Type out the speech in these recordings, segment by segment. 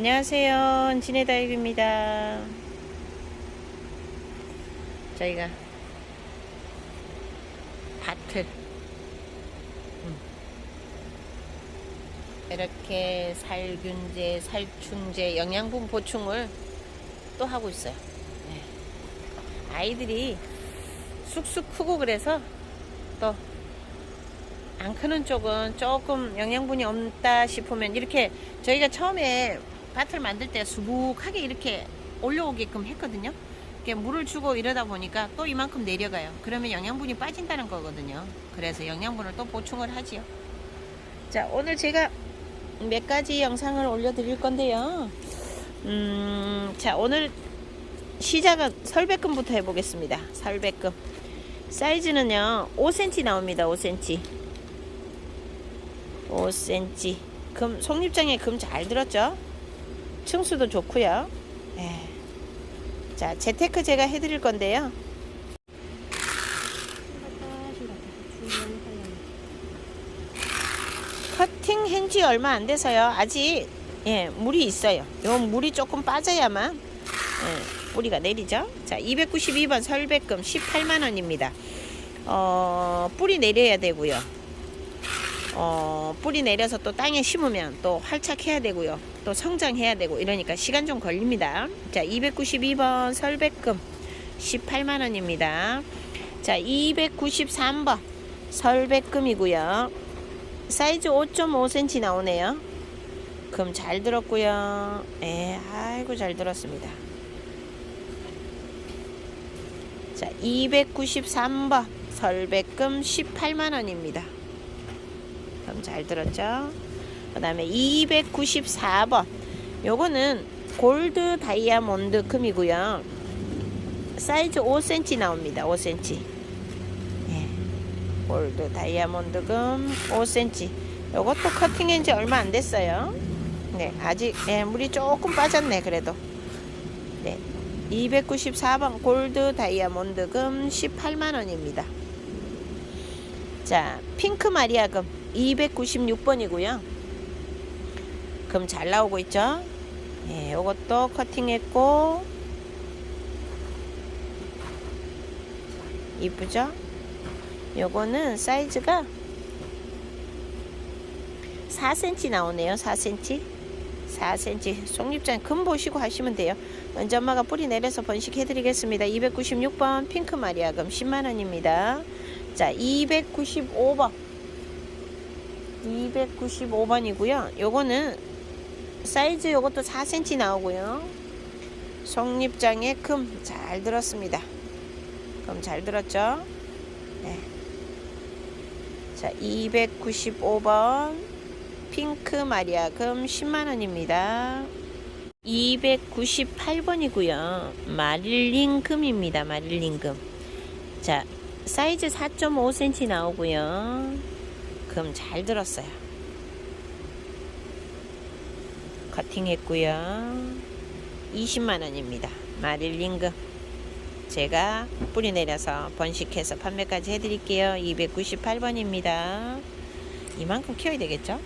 안녕하세요. 진해다육입니다. 저희가 밭을 음, 이렇게 살균제, 살충제, 영양분 보충을 또 하고 있어요. 네. 아이들이 쑥쑥 크고 그래서 또 안 크는 쪽은 조금 영양분이 없다 싶으면 이렇게 저희가 처음에 밭을 만들 때 수북하게 이렇게 올려오게끔 했거든요. 이렇게 물을 주고 이러다 보니까 또 이만큼 내려가요. 그러면 영양분이 빠진다는 거거든요. 그래서 영양분을 또 보충을 하지요. 자, 오늘 제가 몇 가지 영상을 올려드릴 건데요. 음, 자, 오늘 시작은 설백금부터 해보겠습니다. 설백금. 사이즈는요, 5cm 나옵니다. 5cm. 5cm. 금, 속립장에 금 잘 들었죠? 층수도 좋고요. 예. 자, 재테크 제가 해드릴 건데요. 커팅 한지 얼마 안 돼서요. 아직 예, 물이 있어요. 요 물이 조금 빠져야만 예, 뿌리가 내리죠. 자, 292번 설백금 18만 원입니다. 어, 뿌리 내려야 되고요. 어, 뿌리 내려서 또 땅에 심으면 또 활착해야 되고요. 또 성장해야 되고 이러니까 시간 좀 걸립니다. 자, 292번 설백금 18만 원입니다. 자, 293번 설백금이고요. 사이즈 5.5cm 나오네요. 금 잘 들었고요. 예, 아이고 잘 들었습니다. 자, 293번 설백금 18만 원입니다. 금 잘 들었죠? 그 다음에 294번 요거는 골드 다이아몬드 금이고요. 사이즈 5cm 나옵니다. 5cm. 예. 골드 다이아몬드 금 5cm. 요것도 커팅한 지 얼마 안 됐어요. 네, 아직 예, 물이 조금 빠졌네. 그래도. 네. 294번 골드 다이아몬드 금 18만 원입니다. 자, 핑크 마리아 금 296번이고요. 금 잘 나오고 있죠? 예, 요것도 커팅했고 이쁘죠? 요거는 사이즈가 4cm 나오네요. 4cm. 4cm. 속립장 금 보시고 하시면 돼요. 먼저 엄마가 뿌리 내려서 번식해 드리겠습니다. 296번 핑크 마리아금 10만 원입니다. 자, 295번. 295번이고요. 요거는 사이즈 요것도 4cm 나오고요. 속립장에 금잘 들었습니다. 금잘 들었죠? 네. 자, 295번 핑크 마리아 금 10만 원입니다. 298번이고요. 마릴린 금입니다. 마릴린 금. 자, 사이즈 4.5cm 나오고요. 금 잘 들었어요. 커팅했고요. 20만 원입니다. 마릴린 금. 제가 뿌리 내려서 번식해서 판매까지 해드릴게요. 298번입니다. 이만큼 키워야 되겠죠?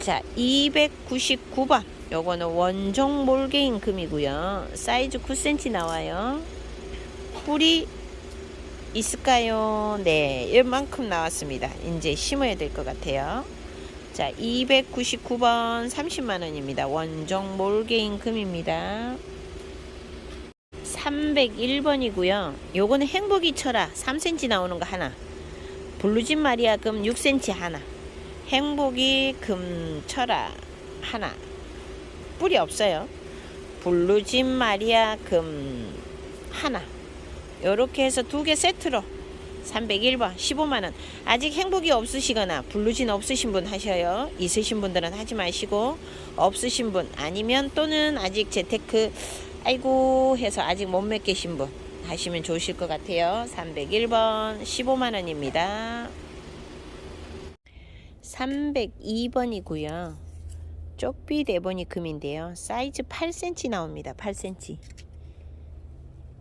자, 299번. 요거는 원종 몰개인 금이고요. 사이즈 9cm 나와요. 뿌리 있을까요? 네, 이만큼 나왔습니다. 이제 심어야 될 것 같아요. 자, 299번 30만원입니다. 원종 몰개인 금입니다. 301번이고요. 요거는 행복이 철아 3cm 나오는 거 하나. 블루진 마리아 금 6cm 하나. 행복이 금 철아 하나. 뿌리 없어요. 블루진 마리아 금 하나. 요렇게 해서 두 개 세트로 301번 15만원. 아직 행복이 없으시거나 블루진 없으신 분 하셔요. 있으신 분들은 하지 마시고 없으신 분 아니면 또는 아직 재테크 아이고 해서 아직 못맺 계신 분 하시면 좋으실 것 같아요. 301번 15만원입니다. 302번이고요. 쪽비 대본이 금인데요. 사이즈 8cm 나옵니다. 8cm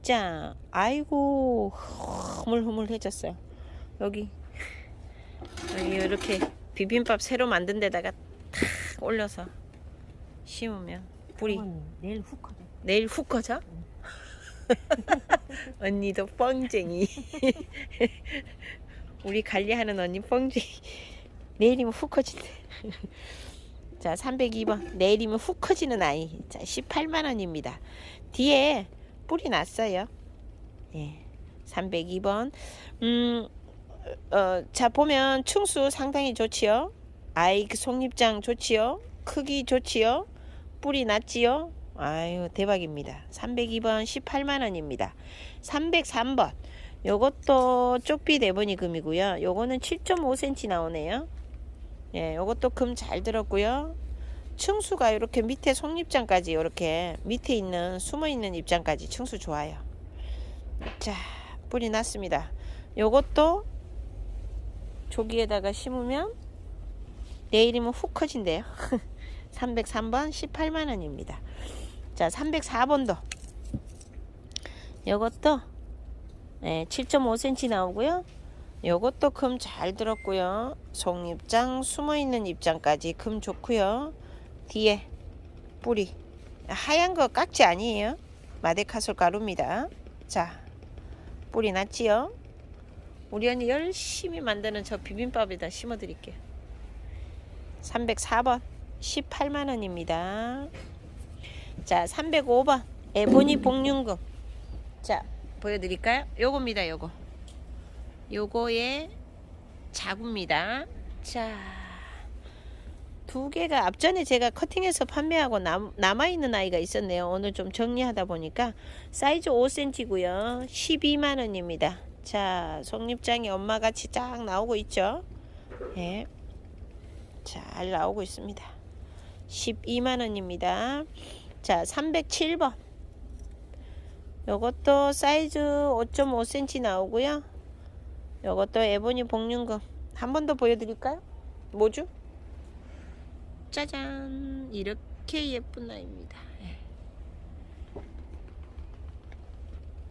자, 아이고 흐물흐물해졌어요. 여기 여기 이렇게 비빔밥 새로 만든 데다가 탁 올려서 심으면 뿌리 내일 훅 커져. 내일 훅 커져? 언니도 뻥쟁이. 우리 관리하는 언니 뻥쟁이. 내일이면 훅 커진대. 자, 302번. 내일이면 훅 커지는 아이. 자, 18만 원입니다. 뒤에 뿌리 났어요. 예. 302번. 음, 어, 자, 보면 충수 상당히 좋지요. 아이 그 속립장 좋지요. 크기 좋지요. 뿌리 났지요. 아유 대박입니다. 302번 18만 원입니다. 303번 요것도 쪽비 내보니 금이고요. 요거는 7.5cm 나오네요. 예, 요것도 금 잘 들었고요. 층수가 이렇게 밑에 속립장까지 이렇게 밑에 있는 숨어 있는 입장까지 층수 좋아요. 자, 뿌리 났습니다. 요것도 조기에다가 심으면 내일이면 훅 커진대요. 303번 18만 원입니다. 자, 304번도 요것도 네, 7.5cm 나오고요. 요것도 금 잘 들었고요. 속입장 숨어 있는 입장까지 금 좋고요. 뒤에 뿌리 하얀 거 깍지 아니에요. 마데카솔 가루입니다. 자, 뿌리 났지요? 우리 언니 열심히 만드는 저 비빔밥에다 심어 드릴게요. 304번 18만 원입니다. 자, 305번 에보니 복륜금. 자, 보여드릴까요? 요겁니다, 요거. 요거의 자구입니다. 자, 두 개가 앞전에 제가 커팅해서 판매하고 남, 남아있는 아이가 있었네요. 오늘 좀 정리하다 보니까 사이즈 5cm고요. 12만 원입니다. 자, 속립장이 엄마같이 쫙 나오고 있죠. 예. 잘 나오고 있습니다. 12만 원입니다. 자, 307번. 요것도 사이즈 5.5cm 나오고요. 요것도 에보니 복륜금. 한 번 더 보여드릴까요? 뭐죠? 짜잔. 이렇게 예쁜 아이입니다. 예.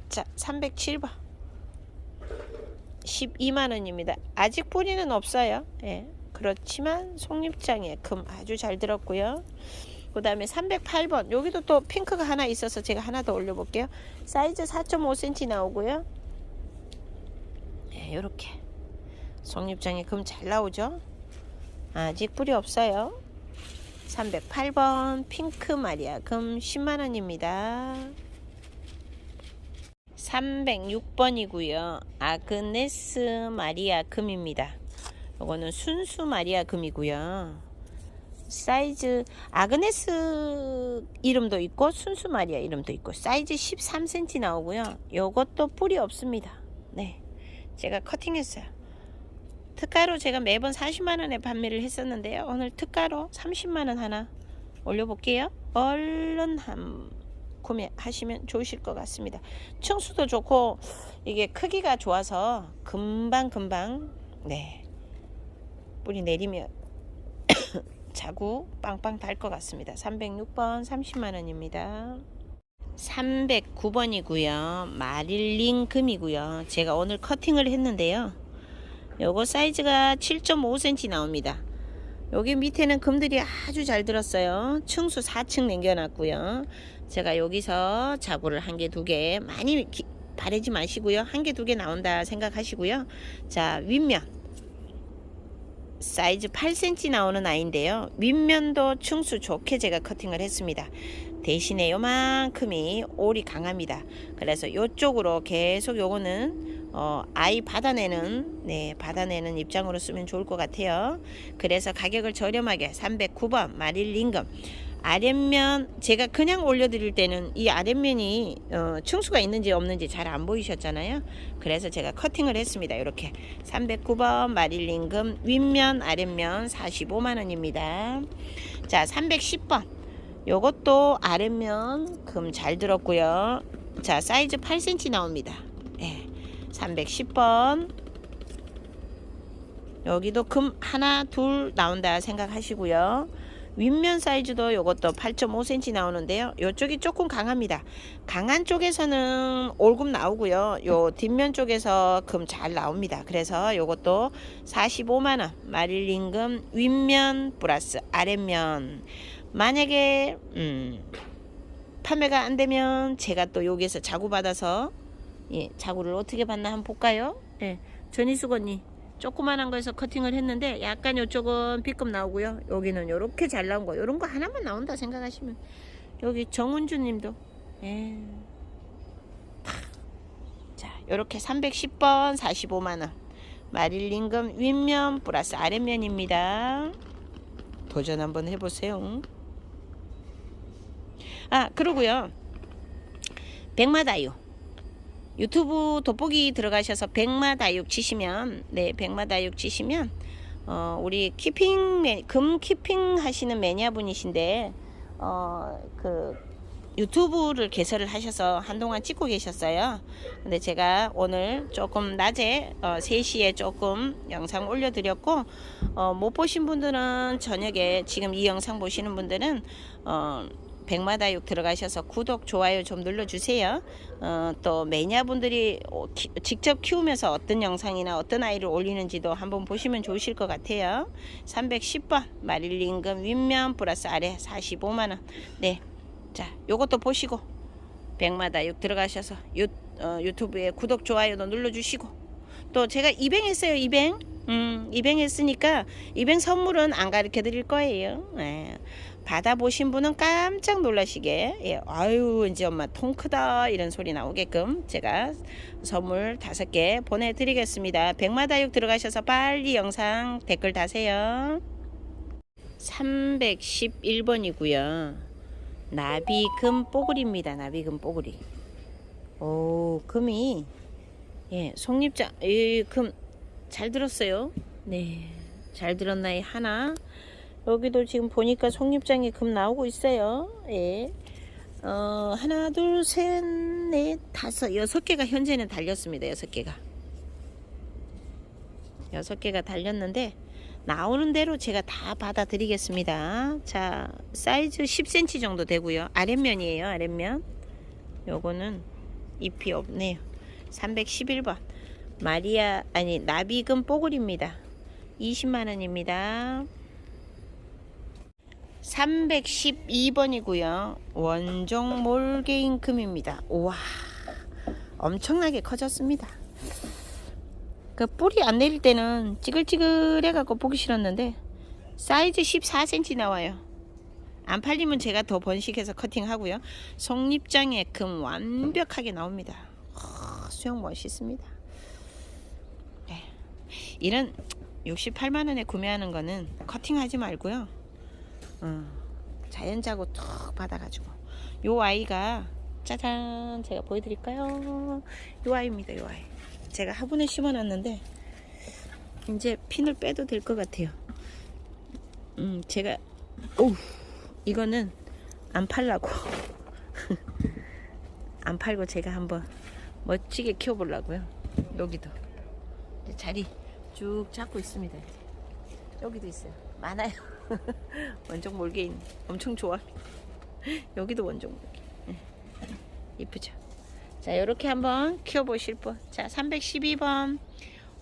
자, 307번. 12만 원입니다. 아직 뿌리는 없어요. 예. 그렇지만 속립장에 금 아주 잘 들었고요. 그 다음에 308번 여기도 또 핑크가 하나 있어서 제가 하나 더 올려 볼게요. 사이즈 4.5cm 나오고요. 네, 이렇게 속립장에 금 잘 나오죠. 아직 뿌리 없어요. 308번 핑크 마리아 금 10만원입니다. 306번이고요. 아그네스 마리아 금입니다. 이거는 순수 마리아 금이고요. 사이즈 아그네스 이름도 있고 순수 마리아 이름도 있고 사이즈 13cm 나오고요. 요것도 뿌리 없습니다. 네. 제가 커팅했어요. 특가로 제가 매번 40만 원에 판매를 했었는데요. 오늘 특가로 30만 원 하나 올려 볼게요. 얼른 한 구매하시면 좋으실 것 같습니다. 층수도 좋고 이게 크기가 좋아서 금방 금방 네. 뿌리 내리면 자구 빵빵 달 것 같습니다. 306번 30만 원입니다. 309번이고요. 마릴린 금이고요. 제가 오늘 커팅을 했는데요. 요거 사이즈가 7.5cm 나옵니다. 여기 밑에는 금들이 아주 잘 들었어요. 층수 4층 남겨놨고요. 제가 여기서 자구를 한 개, 두 개 많이 기, 바르지 마시고요. 한 개, 두 개 나온다 생각하시고요. 자, 윗면 사이즈 8cm 나오는 아이인데요. 윗면도 충수 좋게 제가 커팅을 했습니다. 대신에 요만큼이 올이 강합니다. 그래서 이쪽으로 계속 요거는 어, 아이 받아내는 네 받아내는 입장으로 쓰면 좋을 것 같아요. 그래서 가격을 저렴하게 309번 마릴 링금 아랫면 제가 그냥 올려드릴 때는 이 아랫면이 어, 층수가 있는지 없는지 잘 안 보이셨잖아요. 그래서 제가 커팅을 했습니다. 이렇게 309번 마릴링금 윗면 아랫면 45만 원입니다. 자 310번 요것도 아랫면 금 잘 들었고요. 자 사이즈 8cm 나옵니다. 예. 310번 여기도 금 하나 둘 나온다 생각하시고요. 윗면 사이즈도 요것도 8.5cm 나오는데요. 요쪽이 조금 강합니다. 강한 쪽에서는 올금 나오고요. 요 뒷면 쪽에서 금 잘 나옵니다. 그래서 요것도 45만원 마릴린금 윗면 플러스 아랫면 만약에 음, 판매가 안 되면 제가 또 여기에서 자구 받아서 예, 자구를 어떻게 받나 한번 볼까요? 예, 전희숙 언니 조그만한 거에서 커팅을 했는데 약간 이쪽은 B급 나오고요. 여기는 이렇게 잘 나온 거 이런 거 하나만 나온다 생각하시면 여기 정은주 님도 예. 자 이렇게 310번 45만원 마릴린금 윗면 플러스 아랫면입니다. 도전 한번 해보세요. 아 그러고요. 백마다유 유튜브 돋보기 들어가셔서 백마다육 치시면 네 백마다육 치시면 어 우리 키핑 매, 금 키핑 하시는 매니아 분이신데 어 그 유튜브를 개설을 하셔서 한동안 찍고 계셨어요. 근데 제가 오늘 조금 낮에 어 3시에 조금 영상 올려드렸고 어 못 보신 분들은 저녁에 지금 이 영상 보시는 분들은 어 백마다육 들어가셔서 구독 좋아요 좀 눌러주세요. 어, 또 매니아분들이 어, 키- 직접 키우면서 어떤 영상이나 어떤 아이를 올리는지도 한번 보시면 좋으실 것 같아요. 310번 마릴린금 윗면 플러스 아래 45만원. 네, 자 요것도 보시고 백마다육 들어가셔서 유, 어, 유튜브에 구독 좋아요도 눌러주시고 또 제가 입행했어요 입행. 음, 입행했으니까 입행 선물은 안 가르쳐 드릴 거예요. 예. 받아보신 분은 깜짝 놀라시게 예, 아유 이제 엄마 통 크다 이런 소리 나오게끔 제가 선물 다섯 개 보내드리겠습니다. 백마다육 들어가셔서 빨리 영상 댓글 다세요. 311번이고요. 나비금 뽀글입니다. 나비금 뽀글이. 오 금이 예 속립장 이금 잘 들었어요. 네 잘 들었나요 하나. 여기도 지금 보니까 속립장에 금 나오고 있어요. 예. 어, 하나, 둘, 셋, 넷, 다섯, 여섯 개가 현재는 달렸습니다. 여섯 개가. 여섯 개가 달렸는데, 나오는 대로 제가 다 받아드리겠습니다. 자, 사이즈 10cm 정도 되고요. 아랫면이에요, 아랫면. 요거는 잎이 없네요. 311번. 마리아, 아니, 나비금 뽀글입니다. 20만원입니다. 312번이고요. 원종 몰개인금입니다. 우와, 엄청나게 커졌습니다. 그 뿌리 안 내릴 때는 찌글찌글해갖고 보기 싫었는데 사이즈 14cm 나와요. 안 팔리면 제가 더 번식해서 커팅하고요. 속립장에 금 완벽하게 나옵니다. 아, 수영 멋있습니다. 네. 이런 68만 원에 구매하는 거는 커팅하지 말고요. 어, 자연자고 툭 받아가지고 요 아이가 짜잔 제가 보여드릴까요? 요 아이입니다. 요 아이. 제가 화분에 심어놨는데 이제 핀을 빼도 될 것 같아요. 음 제가 오 이거는 안 팔라고 안 팔고 제가 한번 멋지게 키워보려고요. 여기도 이제 자리 쭉 잡고 있습니다. 여기도 있어요. 많아요. 원종 몰개인 엄청 좋아. 여기도 원종 몰개인. 네. 이쁘죠? 자, 이렇게 한번 키워보실 분. 자, 312번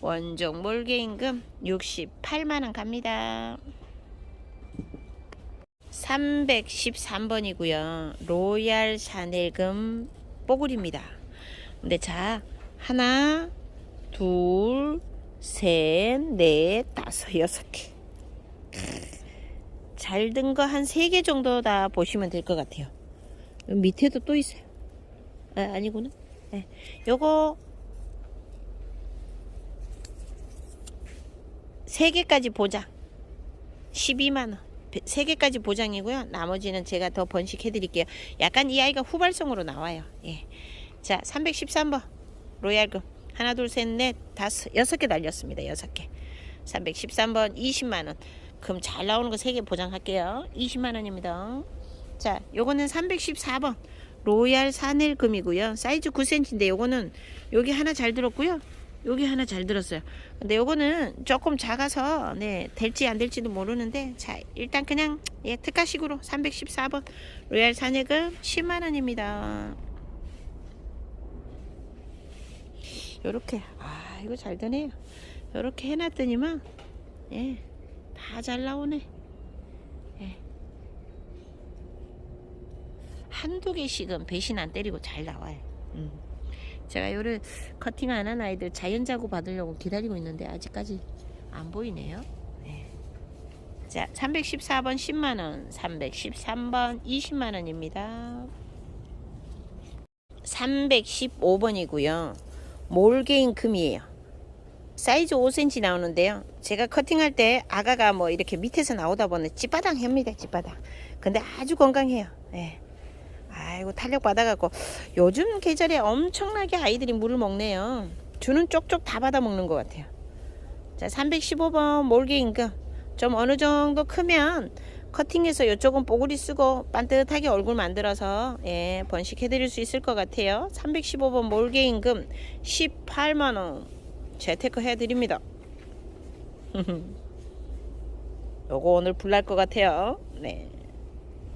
원종 몰개인금 68만원 갑니다. 313번이고요. 로얄 샤넬금 뽀글입니다. 근데 자, 하나, 둘, 셋, 넷, 다섯, 여섯 개. 잘 든 거한세개 정도 다 보시면 될 것 같아요. 밑에도 또 있어요. 아, 아니구나. 네. 요거 세 개까지 보장. 12만 원. 세 개까지 보장이고요. 나머지는 제가 더 번식해 드릴게요. 약간 이 아이가 후발성으로 나와요. 예. 자, 313번. 로얄금. 하나, 둘, 셋, 넷, 다섯, 여섯 개 달렸습니다. 여섯 개. 313번 20만 원. 금 잘 나오는 거 세 개 보장할게요. 20만 원입니다. 자, 요거는 314번. 로얄 사넬 금이고요. 사이즈 9cm인데 요거는 여기 하나 잘 들었고요. 여기 하나 잘 들었어요. 근데 요거는 조금 작아서 네 될지 안 될지도 모르는데 자 일단 그냥 예 특가식으로 314번 로얄 산해금 10만 원입니다. 요렇게 아 이거 잘 되네요. 요렇게 해 놨더니만 예 다 잘 나오네. 예. 한두 개씩은 배신 안 때리고 잘 나와요. 음. 제가 요를 커팅 안 한 아이들 자연 자구 받으려고 기다리고 있는데 아직까지 안 보이네요. 네. 자, 314번 10만원, 313번 20만원입니다. 315번이고요. 몰개인 금이에요. 사이즈 5cm 나오는데요. 제가 커팅할 때 아가가 뭐 이렇게 밑에서 나오다 보니 찌바당 합니다. 찌바당. 근데 아주 건강해요. 예. 아이고 탄력 받아갖고 요즘 계절에 엄청나게 아이들이 물을 먹네요. 주는 쪽쪽 다 받아 먹는 것 같아요. 자 315번 몰개 임금 좀 어느 정도 크면 커팅해서 이쪽은 뽀글이 쓰고 반듯하게 얼굴 만들어서 예 번식해 드릴 수 있을 것 같아요. 315번 몰개 임금 18만 원 재테크 해 드립니다. 요거 오늘 불날 것 같아요. 네.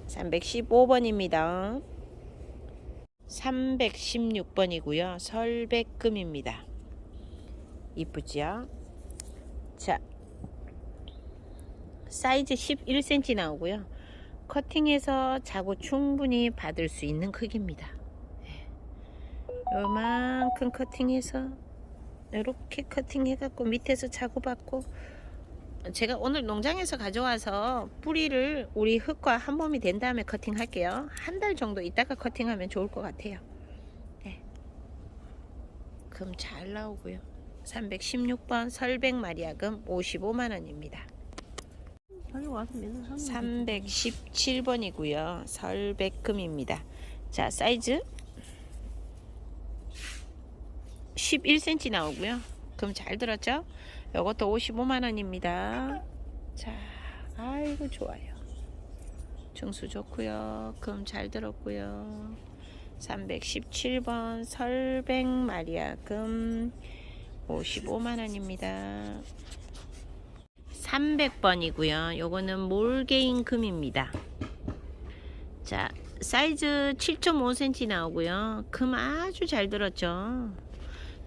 315번입니다. 316번이고요. 설백금입니다. 이쁘지요? 자, 사이즈 11cm 나오고요. 커팅해서 자고 충분히 받을 수 있는 크기입니다. 예. 요만큼 커팅해서 이렇게 커팅해갖고 밑에서 자고 받고 제가 오늘 농장에서 가져와서 뿌리를 우리 흙과 한 몸이 된 다음에 커팅 할게요. 한 달 정도 있다가 커팅하면 좋을 것 같아요. 네. 금 잘 나오고요. 316번 설백 마리아금 55만원입니다. 여기 와서 맨날 사는 317번이고요. 설백금입니다. 자, 사이즈 11cm 나오고요. 금잘 들었죠? 이것도 55만원입니다. 자, 아이고, 좋아요. 중수 좋고요. 금 잘 들었고요. 317번 설백 마리아 금 55만원입니다. 300번이고요. 요거는 몰개인 금입니다. 자, 사이즈 7.5cm 나오고요. 금 아주 잘 들었죠.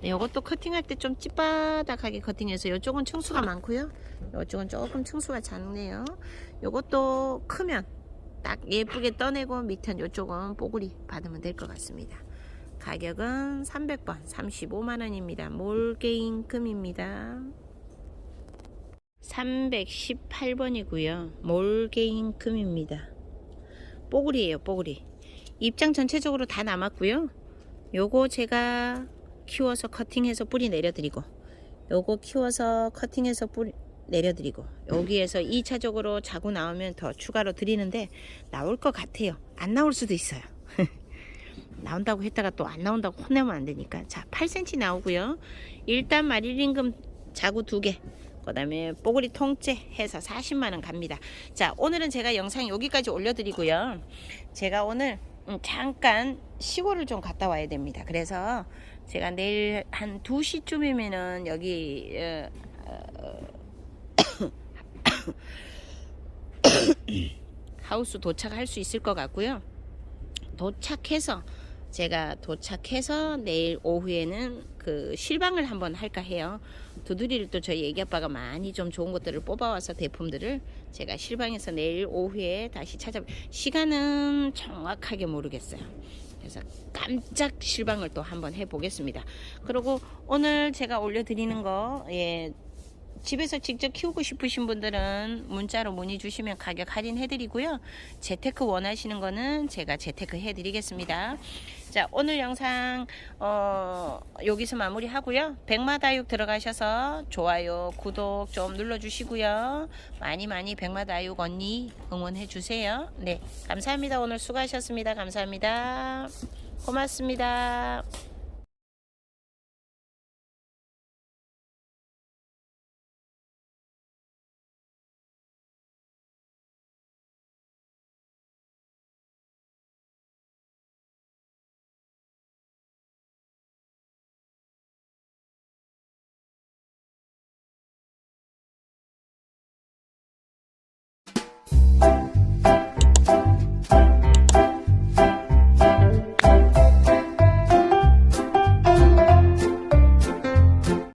네, 요것도 커팅할 때 좀 찌바닥하게 커팅해서 요쪽은 층수가 많고요. 요쪽은 조금 층수가 작네요. 요것도 크면 딱 예쁘게 떠내고 밑은 요쪽은 뽀글이 받으면 될 것 같습니다. 가격은 300번 35만원입니다. 몰개인 금입니다. 318번이고요. 몰개인 금입니다. 뽀글이에요, 뽀글이. 입장 전체적으로 다 남았고요. 요거 제가 키워서 커팅해서 뿌리 내려드리고 요거 키워서 커팅해서 뿌리 내려드리고 여기에서 2차적으로 자고 나오면 더 추가로 드리는데 나올 것 같아요. 안 나올 수도 있어요. 나온다고 했다가 또 안 나온다고 혼내면 안 되니까 자 8cm 나오고요. 일단 마리링금 자구 두개 그 다음에 뽀글이 통째 해서 40만원 갑니다. 자, 오늘은 제가 영상 여기까지 올려드리고요. 제가 오늘 음, 잠깐 시골을 좀 갔다 와야 됩니다. 그래서 제가 내일 한 2시쯤이면은 여기, 어, 어, 하우스 도착할 수 있을 것 같고요. 도착해서 제가 도착해서 내일 오후에는 그 실방을 한번 할까 해요. 두드리를 또 저희 애기 아빠가 많이 좀 좋은 것들을 뽑아와서 대품들을 제가 실방에서 내일 오후에 다시 찾아 시간은 정확하게 모르겠어요. 그래서 깜짝 실방을 또 한번 해보겠습니다. 그리고 오늘 제가 올려드리는 거 예, 집에서 직접 키우고 싶으신 분들은 문자로 문의 주시면 가격 할인해 드리고요. 재테크 원하시는 거는 제가 재테크 해 드리겠습니다. 자, 오늘 영상 어, 여기서 마무리하고요. 백마다육 들어가셔서 좋아요, 구독 좀 눌러 주시고요. 많이 많이 백마다육 언니 응원해 주세요. 네, 감사합니다. 오늘 수고하셨습니다. 감사합니다. 고맙습니다.